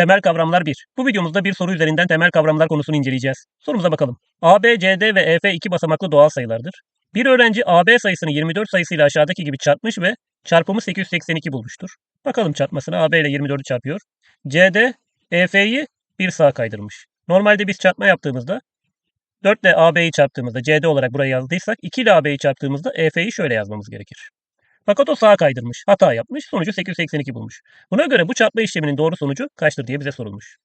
Temel kavramlar 1. Bu videomuzda bir soru üzerinden temel kavramlar konusunu inceleyeceğiz. Sorumuza bakalım. A, B, C, D ve E, F iki basamaklı doğal sayılardır. Bir öğrenci A, B sayısını 24 sayısıyla aşağıdaki gibi çarpmış ve çarpımı 882 bulmuştur. Bakalım çarpmasına A, B ile 24'ü çarpıyor. C, D, E, F'yi bir sağa kaydırmış. Normalde biz çarpma yaptığımızda 4 ile AB'yi çarptığımızda CD olarak buraya yazdıysak 2 ile AB'yi çarptığımızda EF'yi şöyle yazmamız gerekir. Fakat o sağa kaydırmış, hata yapmış, sonucu 882 bulmuş. Buna göre bu çarpma işleminin doğru sonucu kaçtır diye bize sorulmuş.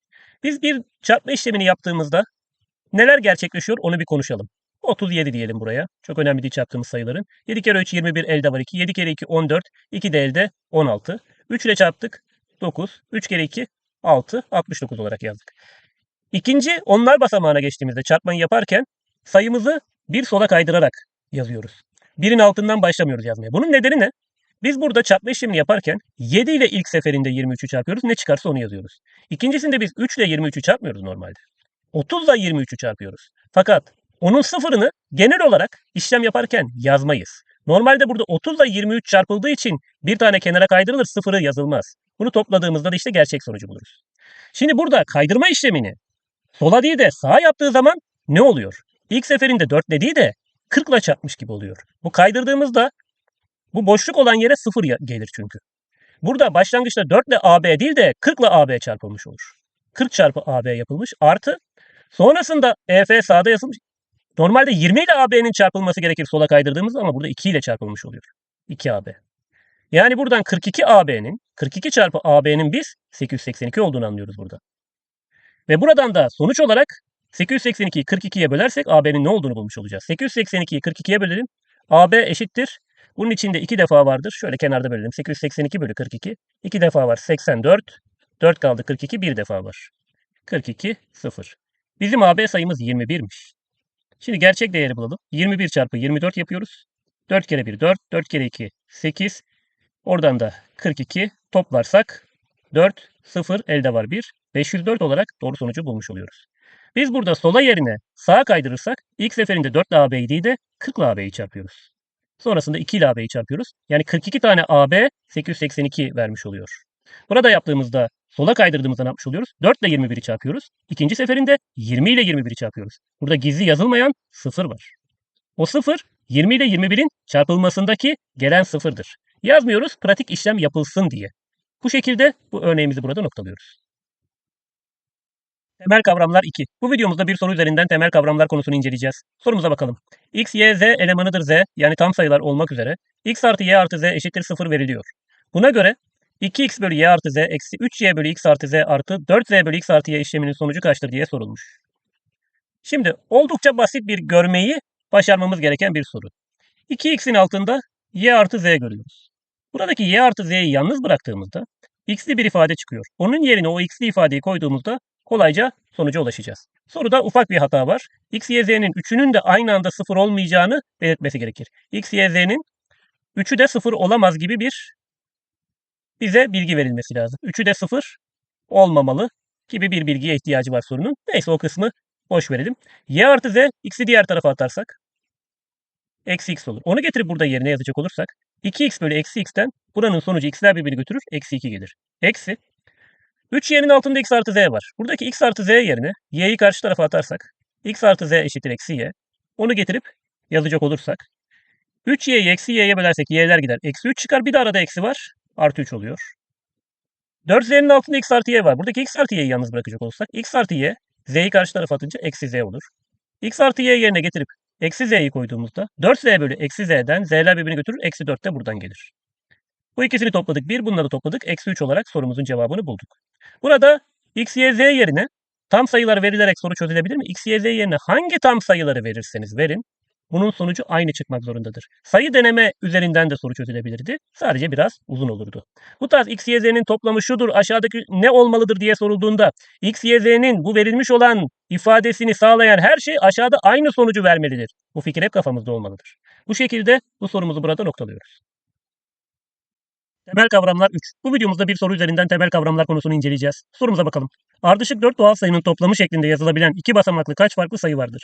Biz bir çarpma işlemini yaptığımızda neler gerçekleşiyor onu bir konuşalım. 37 diyelim buraya. Çok önemli değil çarptığımız sayıların. 7 kere 3 21 elde var 2. 7 kere 2 14. 2 de elde 16. 3 ile çarptık 9. 3 kere 2 6. 69 olarak yazdık. İkinci onlar basamağına geçtiğimizde çarpmayı yaparken sayımızı bir sola kaydırarak yazıyoruz. Birin altından başlamıyoruz yazmaya. Bunun nedeni ne? Biz burada çarpma işlemini yaparken 7 ile ilk seferinde 23'ü çarpıyoruz. Ne çıkarsa onu yazıyoruz. İkincisinde biz 3 ile 23'ü çarpmıyoruz normalde. 30 ile 23'ü çarpıyoruz. Fakat onun sıfırını genel olarak işlem yaparken yazmayız. Normalde burada 30 ile 23 çarpıldığı için bir tane kenara kaydırılır sıfırı yazılmaz. Bunu topladığımızda da işte gerçek sonucu buluruz. Şimdi burada kaydırma işlemini sola değil de sağa yaptığı zaman ne oluyor? İlk seferinde 4 dediği de 40 ile çarpmış gibi oluyor. Bu kaydırdığımızda bu boşluk olan yere 0 ya- gelir çünkü. Burada başlangıçta 4 ile AB değil de 40 ile AB çarpılmış olur. 40 çarpı AB yapılmış artı sonrasında EF sağda yazılmış. Normalde 20 ile AB'nin çarpılması gerekir sola kaydırdığımızda ama burada 2 ile çarpılmış oluyor. 2AB. Yani buradan 42 AB'nin 42 çarpı AB'nin biz 882 olduğunu anlıyoruz burada. Ve buradan da sonuç olarak 882'yi 42'ye bölersek AB'nin ne olduğunu bulmuş olacağız. 882'yi 42'ye bölelim. AB eşittir. Bunun içinde 2 defa vardır. Şöyle kenarda bölelim. 882 bölü 42. 2 defa var 84. 4 kaldı 42. 1 defa var. 42 0. Bizim AB sayımız 21'miş. Şimdi gerçek değeri bulalım. 21 çarpı 24 yapıyoruz. 4 kere 1 4. 4 kere 2 8. Oradan da 42 toplarsak 4 0 elde var 1. 504 olarak doğru sonucu bulmuş oluyoruz. Biz burada sola yerine sağa kaydırırsak ilk seferinde 4 ile AB'yi de 40 ile AB'yi çarpıyoruz. Sonrasında 2 ile AB'yi çarpıyoruz. Yani 42 tane AB 882 vermiş oluyor. Burada yaptığımızda sola kaydırdığımızda ne yapmış oluyoruz? 4 ile 21'i çarpıyoruz. İkinci seferinde 20 ile 21'i çarpıyoruz. Burada gizli yazılmayan 0 var. O 0 20 ile 21'in çarpılmasındaki gelen sıfırdır. Yazmıyoruz pratik işlem yapılsın diye. Bu şekilde bu örneğimizi burada noktalıyoruz. Temel kavramlar 2. Bu videomuzda bir soru üzerinden temel kavramlar konusunu inceleyeceğiz. Sorumuza bakalım. x, y, z elemanıdır z yani tam sayılar olmak üzere x artı y artı z eşittir 0 veriliyor. Buna göre 2x bölü y artı z eksi 3y bölü x artı z artı 4z bölü x artı y işleminin sonucu kaçtır diye sorulmuş. Şimdi oldukça basit bir görmeyi başarmamız gereken bir soru. 2x'in altında y artı z görüyoruz. Buradaki y artı z'yi yalnız bıraktığımızda x'li bir ifade çıkıyor. Onun yerine o x'li ifadeyi koyduğumuzda kolayca sonuca ulaşacağız. Soruda ufak bir hata var. X, Y, Z'nin üçünün de aynı anda sıfır olmayacağını belirtmesi gerekir. X, Y, Z'nin üçü de sıfır olamaz gibi bir bize bilgi verilmesi lazım. Üçü de sıfır olmamalı gibi bir bilgiye ihtiyacı var sorunun. Neyse o kısmı boş verelim. Y artı Z, X'i diğer tarafa atarsak eksi X olur. Onu getirip burada yerine yazacak olursak 2X bölü eksi X'ten buranın sonucu X'ler birbirini götürür. Eksi 2 gelir. Eksi 3y'nin altında x artı z var. Buradaki x artı z yerine y'yi karşı tarafa atarsak x artı z eşittir eksi y. Onu getirip yazacak olursak 3y'yi eksi y'ye bölersek y'ler gider. Eksi 3 çıkar. Bir de arada eksi var. Artı 3 oluyor. 4z'nin altında x artı y var. Buradaki x artı y'yi yalnız bırakacak olursak x artı y z'yi karşı tarafa atınca eksi z olur. x artı y yerine getirip eksi z'yi koyduğumuzda 4z bölü eksi z'den z'ler birbirini götürür. Eksi 4 de buradan gelir. Bu ikisini topladık. Bir bunları topladık. Eksi 3 olarak sorumuzun cevabını bulduk. Burada x, y, z yerine tam sayılar verilerek soru çözülebilir mi? x, y, z yerine hangi tam sayıları verirseniz verin bunun sonucu aynı çıkmak zorundadır. Sayı deneme üzerinden de soru çözülebilirdi. Sadece biraz uzun olurdu. Bu tarz x, y, z'nin toplamı şudur, aşağıdaki ne olmalıdır diye sorulduğunda x, y, z'nin bu verilmiş olan ifadesini sağlayan her şey aşağıda aynı sonucu vermelidir. Bu fikir hep kafamızda olmalıdır. Bu şekilde bu sorumuzu burada noktalıyoruz. Temel kavramlar 3. Bu videomuzda bir soru üzerinden temel kavramlar konusunu inceleyeceğiz. Sorumuza bakalım. Ardışık 4 doğal sayının toplamı şeklinde yazılabilen iki basamaklı kaç farklı sayı vardır?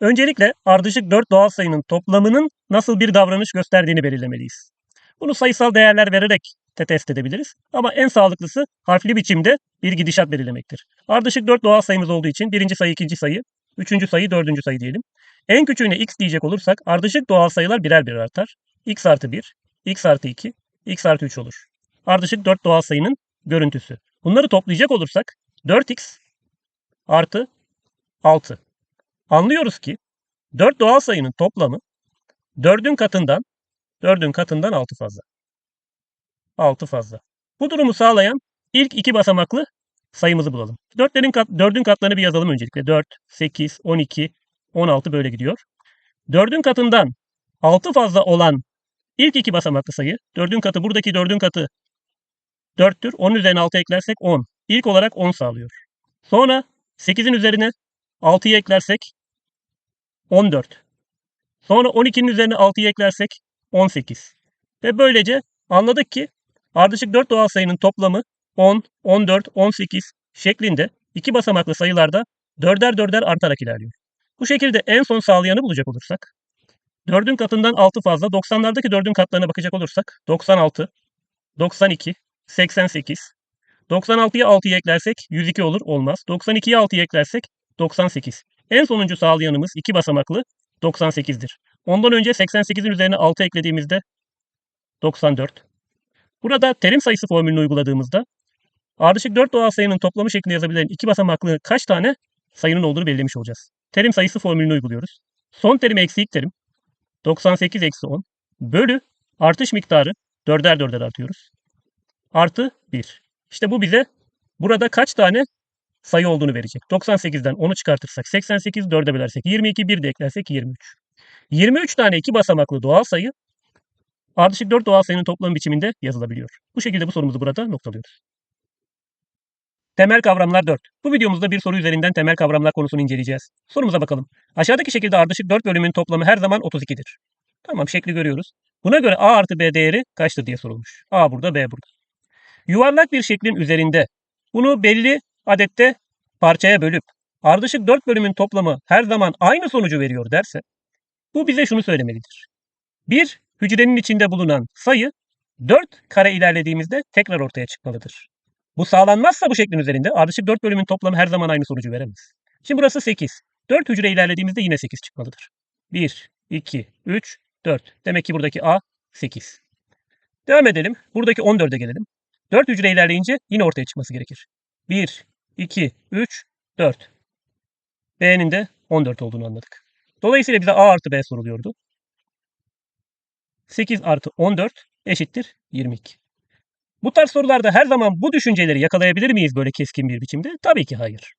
Öncelikle ardışık 4 doğal sayının toplamının nasıl bir davranış gösterdiğini belirlemeliyiz. Bunu sayısal değerler vererek de test edebiliriz. Ama en sağlıklısı harfli biçimde bir gidişat belirlemektir. Ardışık 4 doğal sayımız olduğu için birinci sayı, ikinci sayı, üçüncü sayı, dördüncü sayı diyelim. En küçüğüne x diyecek olursak ardışık doğal sayılar birer birer artar. x artı 1, x artı 2, x artı 3 olur. Ardışık 4 doğal sayının görüntüsü. Bunları toplayacak olursak 4x artı 6. Anlıyoruz ki 4 doğal sayının toplamı 4'ün katından 4'ün katından 6 fazla. 6 fazla. Bu durumu sağlayan ilk iki basamaklı sayımızı bulalım. 4'lerin kat, 4'ün katlarını bir yazalım öncelikle. 4, 8, 12, 16 böyle gidiyor. 4'ün katından 6 fazla olan ilk iki basamaklı sayı, 4'ün katı buradaki 4'ün katı 4'tür. 10'un üzerine 6 eklersek 10. İlk olarak 10 sağlıyor. Sonra 8'in üzerine 6'yı eklersek 14. Sonra 12'nin üzerine 6'yı eklersek 18. Ve böylece anladık ki ardışık 4 doğal sayının toplamı 10, 14, 18 şeklinde iki basamaklı sayılarda dörder dörder artarak ilerliyor. Bu şekilde en son sağlayanı bulacak olursak 4'ün katından 6 fazla 90'lardaki 4'ün katlarına bakacak olursak 96, 92, 88, 96'ya 6'yı eklersek 102 olur olmaz. 92'ye 6'yı eklersek 98. En sonuncu sağlayanımız iki basamaklı 98'dir. Ondan önce 88'in üzerine 6 eklediğimizde 94. Burada terim sayısı formülünü uyguladığımızda ardışık 4 doğal sayının toplamı şeklinde yazabilen iki basamaklı kaç tane sayının olduğunu belirlemiş olacağız. Terim sayısı formülünü uyguluyoruz. Son terim eksi ilk terim 98 eksi 10 bölü artış miktarı 4'er 4'er artıyoruz. Artı 1. İşte bu bize burada kaç tane sayı olduğunu verecek. 98'den 10'u çıkartırsak 88, 4'e bölersek 22, 1 de eklersek 23. 23 tane iki basamaklı doğal sayı ardışık 4 doğal sayının toplam biçiminde yazılabiliyor. Bu şekilde bu sorumuzu burada noktalıyoruz. Temel kavramlar 4. Bu videomuzda bir soru üzerinden temel kavramlar konusunu inceleyeceğiz. Sorumuza bakalım. Aşağıdaki şekilde ardışık 4 bölümün toplamı her zaman 32'dir. Tamam şekli görüyoruz. Buna göre A artı B değeri kaçtır diye sorulmuş. A burada, B burada. Yuvarlak bir şeklin üzerinde bunu belli adette parçaya bölüp ardışık 4 bölümün toplamı her zaman aynı sonucu veriyor derse bu bize şunu söylemelidir. Bir hücrenin içinde bulunan sayı 4 kare ilerlediğimizde tekrar ortaya çıkmalıdır. Bu sağlanmazsa bu şeklin üzerinde ardışık 4 bölümün toplamı her zaman aynı sonucu veremez. Şimdi burası 8. 4 hücre ilerlediğimizde yine 8 çıkmalıdır. 1, 2, 3, 4. Demek ki buradaki A 8. Devam edelim. Buradaki 14'e gelelim. 4 hücre ilerleyince yine ortaya çıkması gerekir. 1, 2, 3, 4. B'nin de 14 olduğunu anladık. Dolayısıyla bize A artı B soruluyordu. 8 artı 14 eşittir 22. Bu tarz sorularda her zaman bu düşünceleri yakalayabilir miyiz böyle keskin bir biçimde? Tabii ki hayır.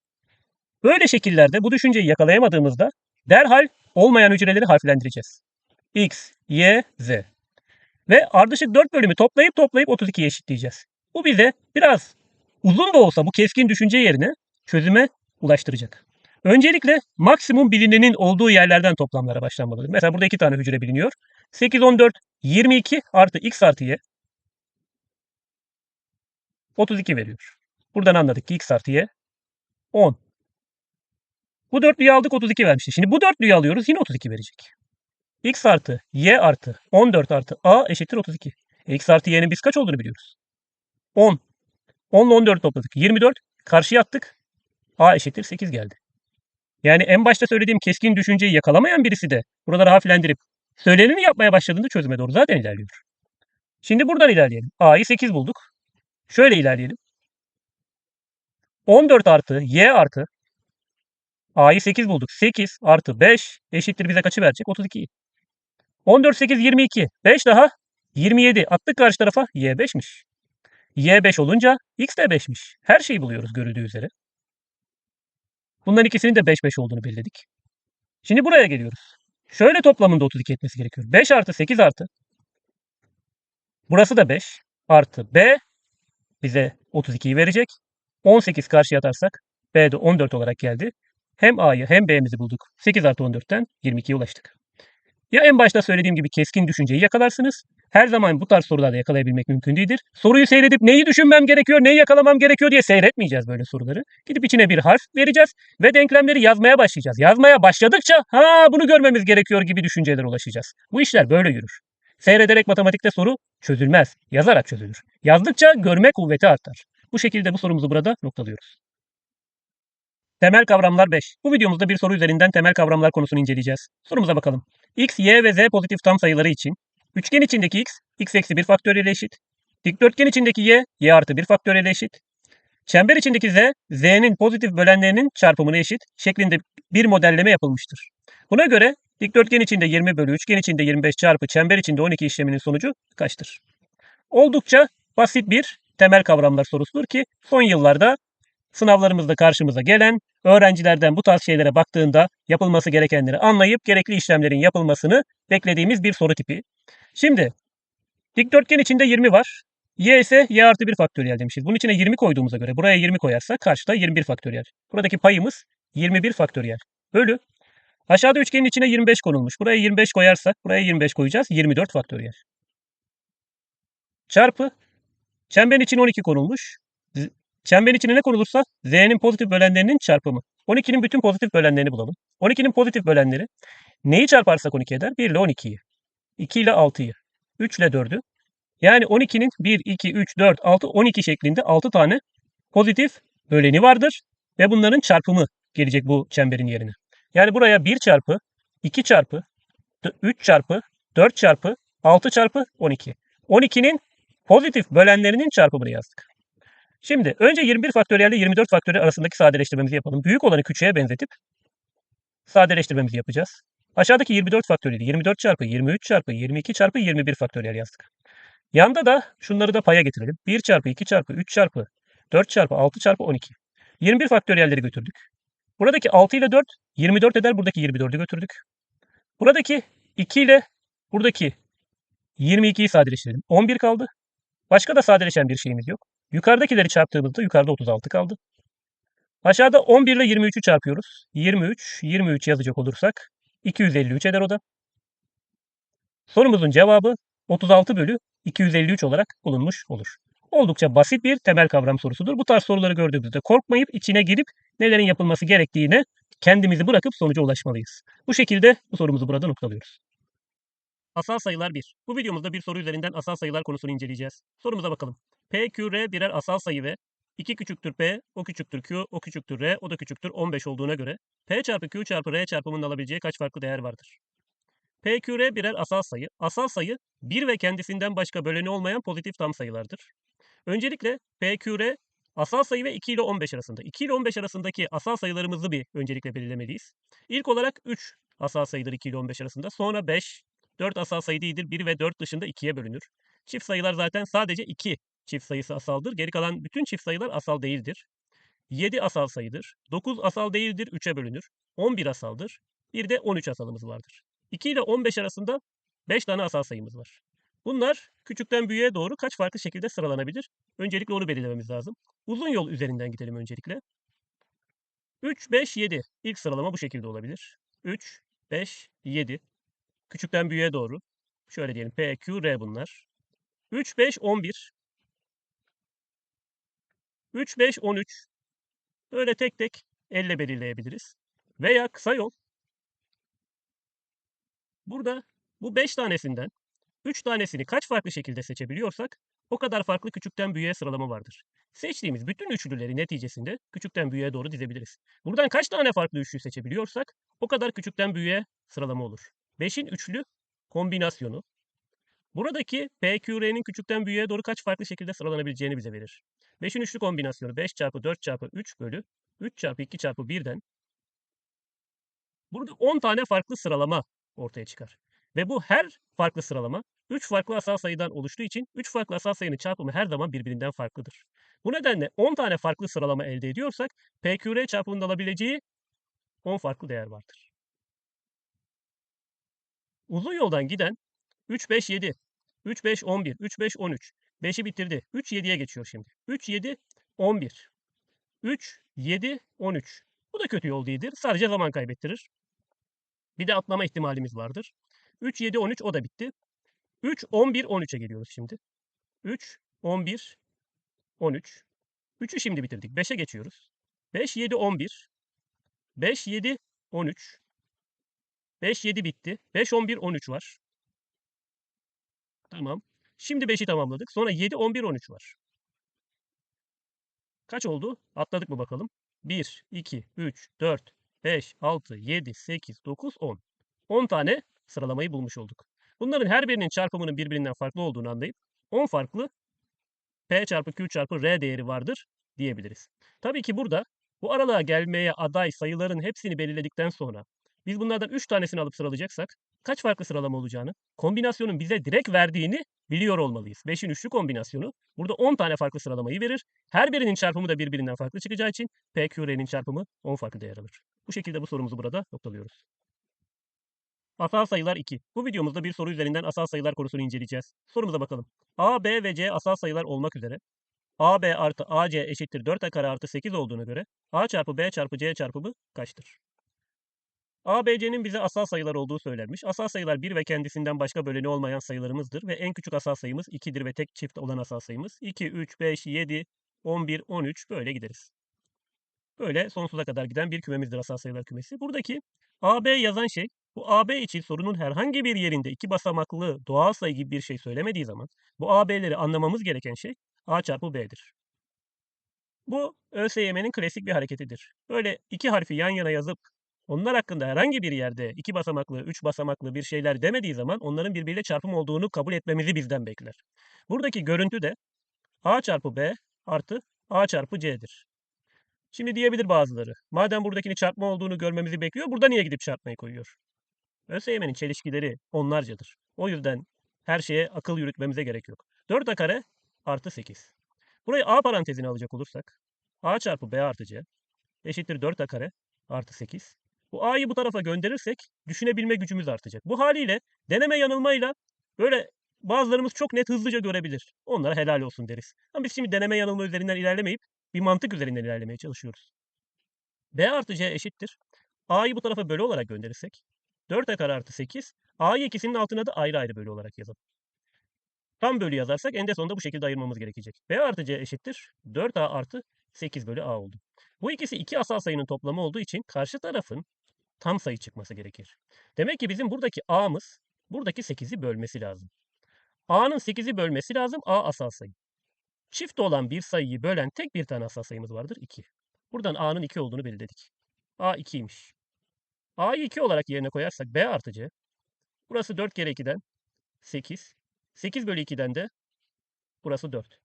Böyle şekillerde bu düşünceyi yakalayamadığımızda derhal olmayan hücreleri harflendireceğiz. X, Y, Z. Ve ardışık 4 bölümü toplayıp toplayıp 32'ye eşitleyeceğiz. Bu bize biraz uzun da olsa bu keskin düşünce yerine çözüme ulaştıracak. Öncelikle maksimum bilinenin olduğu yerlerden toplamlara başlanmalıdır. Mesela burada iki tane hücre biliniyor. 8, 14, 22 artı x artı y 32 veriyor. Buradan anladık ki x artı y 10. Bu dörtlüyü aldık 32 vermişti. Şimdi bu dörtlüyü alıyoruz yine 32 verecek. x artı y artı 14 artı a eşittir 32. E, x artı y'nin biz kaç olduğunu biliyoruz. 10. 10 ile 14 topladık. 24. Karşıya attık. A eşittir 8 geldi. Yani en başta söylediğim keskin düşünceyi yakalamayan birisi de buraları hafiflendirip söyleneni yapmaya başladığında çözüme doğru zaten ilerliyor. Şimdi buradan ilerleyelim. A'yı 8 bulduk. Şöyle ilerleyelim. 14 artı y artı A'yı 8 bulduk. 8 artı 5 eşittir bize kaçı verecek? 32. 14, 8, 22. 5 daha 27. Attık karşı tarafa. Y 5'miş. Y 5 olunca X de 5'miş. Her şeyi buluyoruz görüldüğü üzere. Bunların ikisinin de 5 5 olduğunu belirledik. Şimdi buraya geliyoruz. Şöyle toplamında 32 etmesi gerekiyor. 5 artı 8 artı. Burası da 5 artı B bize 32'yi verecek. 18 karşıya atarsak B de 14 olarak geldi. Hem A'yı hem B'mizi bulduk. 8 artı 14'ten 22'ye ulaştık. Ya en başta söylediğim gibi keskin düşünceyi yakalarsınız. Her zaman bu tarz sorularda yakalayabilmek mümkün değildir. Soruyu seyredip neyi düşünmem gerekiyor, neyi yakalamam gerekiyor diye seyretmeyeceğiz böyle soruları. Gidip içine bir harf vereceğiz ve denklemleri yazmaya başlayacağız. Yazmaya başladıkça ha bunu görmemiz gerekiyor gibi düşüncelere ulaşacağız. Bu işler böyle yürür. Seyrederek matematikte soru çözülmez. Yazarak çözülür. Yazdıkça görme kuvveti artar. Bu şekilde bu sorumuzu burada noktalıyoruz. Temel kavramlar 5. Bu videomuzda bir soru üzerinden temel kavramlar konusunu inceleyeceğiz. Sorumuza bakalım. x, y ve z pozitif tam sayıları için üçgen içindeki x, x eksi 1 faktöriyel eşit. Dikdörtgen içindeki y, y artı 1 faktöriyel eşit. Çember içindeki z, z'nin pozitif bölenlerinin çarpımına eşit şeklinde bir modelleme yapılmıştır. Buna göre dikdörtgen içinde 20 bölü üçgen içinde 25 çarpı çember içinde 12 işleminin sonucu kaçtır? Oldukça basit bir temel kavramlar sorusudur ki son yıllarda sınavlarımızda karşımıza gelen öğrencilerden bu tarz şeylere baktığında yapılması gerekenleri anlayıp gerekli işlemlerin yapılmasını beklediğimiz bir soru tipi. Şimdi dikdörtgen içinde 20 var. Y ise y artı 1 faktöriyel demişiz. Bunun içine 20 koyduğumuza göre buraya 20 koyarsak karşıda 21 faktöriyel. Buradaki payımız 21 faktöriyel. Bölü. Aşağıda üçgenin içine 25 konulmuş. Buraya 25 koyarsak buraya 25 koyacağız. 24 faktöriyel. Çarpı. Çemberin içine 12 konulmuş. Çemberin içine ne konulursa z'nin pozitif bölenlerinin çarpımı. 12'nin bütün pozitif bölenlerini bulalım. 12'nin pozitif bölenleri neyi çarparsak 12 eder? 1 ile 12'yi. 2 ile 6'yı. 3 ile 4'ü. Yani 12'nin 1, 2, 3, 4, 6, 12 şeklinde 6 tane pozitif böleni vardır. Ve bunların çarpımı gelecek bu çemberin yerine. Yani buraya 1 çarpı, 2 çarpı, 3 çarpı, 4 çarpı, 6 çarpı 12. 12'nin pozitif bölenlerinin çarpımını yazdık. Şimdi önce 21 faktöriyel ile 24 faktöriyel arasındaki sadeleştirmemizi yapalım. Büyük olanı küçüğe benzetip sadeleştirmemizi yapacağız. Aşağıdaki 24 faktöriyeli 24 çarpı 23 çarpı 22 çarpı 21 faktöriyel yazdık. Yanda da şunları da paya getirelim. 1 çarpı 2 çarpı 3 çarpı 4 çarpı 6 çarpı 12. 21 faktöriyelleri götürdük. Buradaki 6 ile 4 24 eder. Buradaki 24'ü götürdük. Buradaki 2 ile buradaki 22'yi sadeleştirelim. 11 kaldı. Başka da sadeleşen bir şeyimiz yok. Yukarıdakileri çarptığımızda yukarıda 36 kaldı. Aşağıda 11 ile 23'ü çarpıyoruz. 23, 23 yazacak olursak 253 eder o da. Sorumuzun cevabı 36 bölü 253 olarak bulunmuş olur. Oldukça basit bir temel kavram sorusudur. Bu tarz soruları gördüğümüzde korkmayıp içine girip nelerin yapılması gerektiğine kendimizi bırakıp sonuca ulaşmalıyız. Bu şekilde bu sorumuzu burada noktalıyoruz. Asal sayılar 1. Bu videomuzda bir soru üzerinden asal sayılar konusunu inceleyeceğiz. Sorumuza bakalım. P, Q, R birer asal sayı ve 2 küçüktür P, o küçüktür Q, o küçüktür R, o da küçüktür 15 olduğuna göre P çarpı Q çarpı R çarpımının alabileceği kaç farklı değer vardır? P, Q, R birer asal sayı. Asal sayı 1 ve kendisinden başka böleni olmayan pozitif tam sayılardır. Öncelikle P, Q, R asal sayı ve 2 ile 15 arasında. 2 ile 15 arasındaki asal sayılarımızı bir öncelikle belirlemeliyiz. İlk olarak 3 asal sayıdır 2 ile 15 arasında. Sonra 5, 4 asal sayı değildir. 1 ve 4 dışında 2'ye bölünür. Çift sayılar zaten sadece 2 çift sayısı asaldır. Geri kalan bütün çift sayılar asal değildir. 7 asal sayıdır. 9 asal değildir. 3'e bölünür. 11 asaldır. Bir de 13 asalımız vardır. 2 ile 15 arasında 5 tane asal sayımız var. Bunlar küçükten büyüğe doğru kaç farklı şekilde sıralanabilir? Öncelikle onu belirlememiz lazım. Uzun yol üzerinden gidelim öncelikle. 3, 5, 7. İlk sıralama bu şekilde olabilir. 3, 5, 7. Küçükten büyüğe doğru. Şöyle diyelim P, Q, R bunlar. 3, 5, 11. 3, 5, 13. Böyle tek tek elle belirleyebiliriz. Veya kısa yol. Burada bu 5 tanesinden 3 tanesini kaç farklı şekilde seçebiliyorsak o kadar farklı küçükten büyüğe sıralama vardır. Seçtiğimiz bütün üçlüleri neticesinde küçükten büyüğe doğru dizebiliriz. Buradan kaç tane farklı üçlü seçebiliyorsak o kadar küçükten büyüğe sıralama olur. 5'in üçlü kombinasyonu buradaki PQR'nin küçükten büyüğe doğru kaç farklı şekilde sıralanabileceğini bize verir. 5'in üçlü kombinasyonu 5 çarpı 4 çarpı 3 bölü 3 çarpı 2 çarpı 1'den burada 10 tane farklı sıralama ortaya çıkar. Ve bu her farklı sıralama 3 farklı asal sayıdan oluştuğu için 3 farklı asal sayının çarpımı her zaman birbirinden farklıdır. Bu nedenle 10 tane farklı sıralama elde ediyorsak PQR çarpımında alabileceği 10 farklı değer vardır. Uzun yoldan giden 3, 5, 7, 3, 5, 11, 3, 5, 13. 5'i bitirdi. 3, 7'ye geçiyor şimdi. 3, 7, 11. 3, 7, 13. Bu da kötü yol değildir. Sadece zaman kaybettirir. Bir de atlama ihtimalimiz vardır. 3, 7, 13 o da bitti. 3, 11, 13'e geliyoruz şimdi. 3, 11, 13. 3'ü şimdi bitirdik. 5'e geçiyoruz. 5, 7, 11. 5, 7, 13. 5, 7 bitti. 5, 11, 13 var. Tamam. Şimdi 5'i tamamladık. Sonra 7, 11, 13 var. Kaç oldu? Atladık mı bakalım? 1, 2, 3, 4, 5, 6, 7, 8, 9, 10. 10 tane sıralamayı bulmuş olduk. Bunların her birinin çarpımının birbirinden farklı olduğunu anlayıp 10 farklı P çarpı Q çarpı R değeri vardır diyebiliriz. Tabii ki burada bu aralığa gelmeye aday sayıların hepsini belirledikten sonra biz bunlardan 3 tanesini alıp sıralayacaksak kaç farklı sıralama olacağını, kombinasyonun bize direkt verdiğini biliyor olmalıyız. 5'in üçlü kombinasyonu burada 10 tane farklı sıralamayı verir. Her birinin çarpımı da birbirinden farklı çıkacağı için PQR'nin çarpımı 10 farklı değer alır. Bu şekilde bu sorumuzu burada noktalıyoruz. Asal sayılar 2. Bu videomuzda bir soru üzerinden asal sayılar konusunu inceleyeceğiz. Sorumuza bakalım. A, B ve C asal sayılar olmak üzere AB artı AC eşittir 4 a kare artı 8 olduğuna göre A çarpı B çarpı C kaçtır? A, B, C'nin bize asal sayılar olduğu söylenmiş. Asal sayılar 1 ve kendisinden başka böleni olmayan sayılarımızdır ve en küçük asal sayımız 2'dir ve tek çift olan asal sayımız 2, 3, 5, 7, 11, 13 böyle gideriz. Böyle sonsuza kadar giden bir kümemizdir asal sayılar kümesi. Buradaki AB yazan şey bu AB için sorunun herhangi bir yerinde iki basamaklı doğal sayı gibi bir şey söylemediği zaman bu AB'leri anlamamız gereken şey A çarpı B'dir. Bu ÖSYM'nin klasik bir hareketidir. Böyle iki harfi yan yana yazıp onlar hakkında herhangi bir yerde iki basamaklı, üç basamaklı bir şeyler demediği zaman onların birbiriyle çarpım olduğunu kabul etmemizi bizden bekler. Buradaki görüntü de A çarpı B artı A çarpı C'dir. Şimdi diyebilir bazıları. Madem buradakini çarpma olduğunu görmemizi bekliyor, burada niye gidip çarpmayı koyuyor? ÖSYM'nin çelişkileri onlarcadır. O yüzden her şeye akıl yürütmemize gerek yok. 4a kare artı 8. Burayı a parantezine alacak olursak a çarpı b artı c eşittir 4a kare artı 8. Bu a'yı bu tarafa gönderirsek düşünebilme gücümüz artacak. Bu haliyle deneme yanılmayla böyle bazılarımız çok net hızlıca görebilir. Onlara helal olsun deriz. Ama biz şimdi deneme yanılma üzerinden ilerlemeyip bir mantık üzerinden ilerlemeye çalışıyoruz. b artı c eşittir. a'yı bu tarafa bölü olarak gönderirsek 4a kare artı 8. A'yı ikisinin altına da ayrı ayrı bölü olarak yazalım. Tam bölü yazarsak en de sonunda bu şekilde ayırmamız gerekecek. B artı C eşittir. 4A artı 8 bölü A oldu. Bu ikisi iki asal sayının toplamı olduğu için karşı tarafın tam sayı çıkması gerekir. Demek ki bizim buradaki A'mız buradaki 8'i bölmesi lazım. A'nın 8'i bölmesi lazım A asal sayı. Çift olan bir sayıyı bölen tek bir tane asal sayımız vardır 2. Buradan A'nın 2 olduğunu belirledik. A 2'ymiş. A'yı 2 olarak yerine koyarsak B artı C. Burası 4 kere 2'den 8. 8 bölü 2'den de burası 4.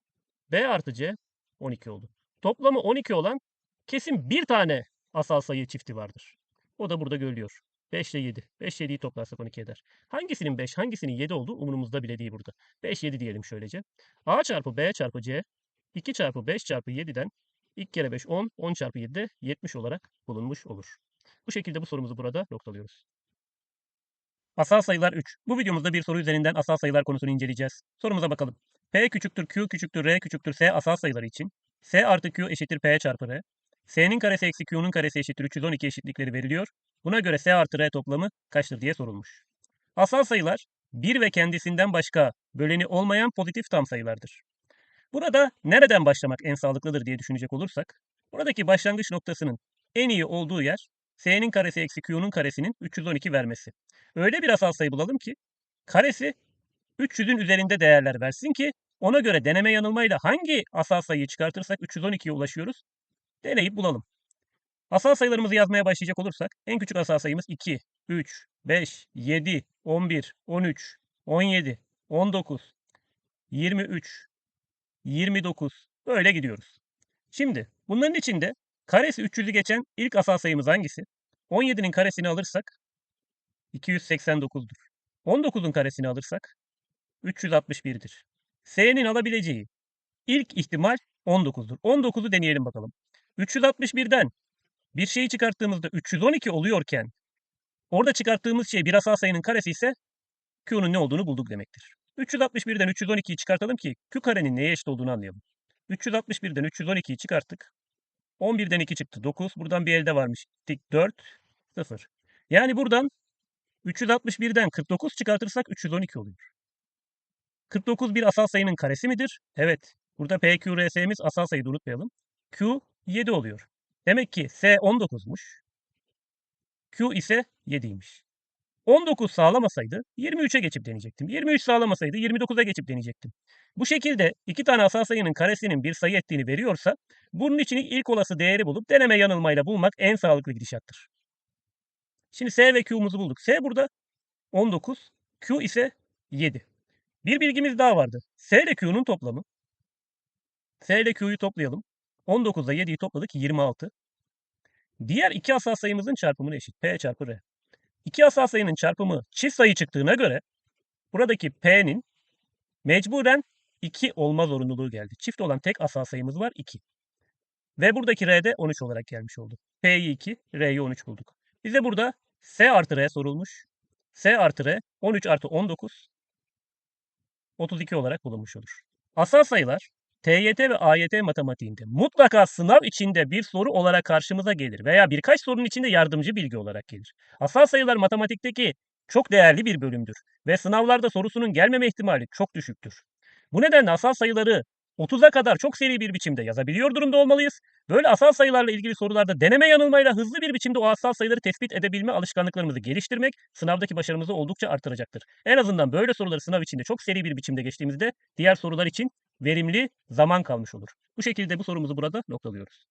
B artı C 12 oldu. Toplamı 12 olan kesin bir tane asal sayı çifti vardır. O da burada görülüyor. 5 ile 7. 5 7'yi toplarsak 12 eder. Hangisinin 5, hangisinin 7 olduğu umurumuzda bile değil burada. 5 7 diyelim şöylece. A çarpı B çarpı C 2 çarpı 5 çarpı 7'den 2 kere 5 10, 10 çarpı 7 de 70 olarak bulunmuş olur. Bu şekilde bu sorumuzu burada noktalıyoruz. Asal sayılar 3. Bu videomuzda bir soru üzerinden asal sayılar konusunu inceleyeceğiz. Sorumuza bakalım. P küçüktür Q küçüktür R küçüktür S asal sayıları için S artı Q eşittir P çarpı R. S'nin karesi eksi Q'nun karesi eşittir 312 eşitlikleri veriliyor. Buna göre S artı R toplamı kaçtır diye sorulmuş. Asal sayılar bir ve kendisinden başka böleni olmayan pozitif tam sayılardır. Burada nereden başlamak en sağlıklıdır diye düşünecek olursak, buradaki başlangıç noktasının en iyi olduğu yer s'nin karesi eksi q'nun karesinin 312 vermesi. Öyle bir asal sayı bulalım ki karesi 300'ün üzerinde değerler versin ki ona göre deneme yanılmayla hangi asal sayıyı çıkartırsak 312'ye ulaşıyoruz deneyip bulalım. Asal sayılarımızı yazmaya başlayacak olursak en küçük asal sayımız 2, 3, 5, 7, 11, 13, 17, 19, 23, 29 böyle gidiyoruz. Şimdi bunların içinde Karesi 300'ü geçen ilk asal sayımız hangisi? 17'nin karesini alırsak 289'dur. 19'un karesini alırsak 361'dir. S'nin alabileceği ilk ihtimal 19'dur. 19'u deneyelim bakalım. 361'den bir şeyi çıkarttığımızda 312 oluyorken orada çıkarttığımız şey bir asal sayının karesi ise Q'nun ne olduğunu bulduk demektir. 361'den 312'yi çıkartalım ki Q karenin neye eşit olduğunu anlayalım. 361'den 312'yi çıkarttık. 11'den 2 çıktı 9. Buradan bir elde varmış. Tik 4 0. Yani buradan 361'den 49 çıkartırsak 312 oluyor. 49 bir asal sayının karesi midir? Evet. Burada PQRS'miz asal sayıyı unutmayalım. Q 7 oluyor. Demek ki S 19'muş. Q ise 7'ymiş. 19 sağlamasaydı 23'e geçip deneyecektim. 23 sağlamasaydı 29'a geçip deneyecektim. Bu şekilde iki tane asal sayının karesinin bir sayı ettiğini veriyorsa bunun için ilk olası değeri bulup deneme yanılmayla bulmak en sağlıklı gidişattır. Şimdi S ve Q'muzu bulduk. S burada 19, Q ise 7. Bir bilgimiz daha vardı. S ile Q'nun toplamı. S ile Q'yu toplayalım. 19 ile 7'yi topladık 26. Diğer iki asal sayımızın çarpımına eşit. P çarpı R. İki asal sayının çarpımı çift sayı çıktığına göre buradaki P'nin mecburen 2 olma zorunluluğu geldi. Çift olan tek asal sayımız var 2. Ve buradaki R'de 13 olarak gelmiş oldu. P'yi 2, R'yi 13 bulduk. Bize burada S artı R sorulmuş. S artı R 13 artı 19 32 olarak bulunmuş olur. Asal sayılar TYT ve AYT matematiğinde mutlaka sınav içinde bir soru olarak karşımıza gelir veya birkaç sorunun içinde yardımcı bilgi olarak gelir. Asal sayılar matematikteki çok değerli bir bölümdür ve sınavlarda sorusunun gelmeme ihtimali çok düşüktür. Bu nedenle asal sayıları 30'a kadar çok seri bir biçimde yazabiliyor durumda olmalıyız. Böyle asal sayılarla ilgili sorularda deneme yanılmayla hızlı bir biçimde o asal sayıları tespit edebilme alışkanlıklarımızı geliştirmek sınavdaki başarımızı oldukça artıracaktır. En azından böyle soruları sınav içinde çok seri bir biçimde geçtiğimizde diğer sorular için verimli zaman kalmış olur. Bu şekilde bu sorumuzu burada noktalıyoruz.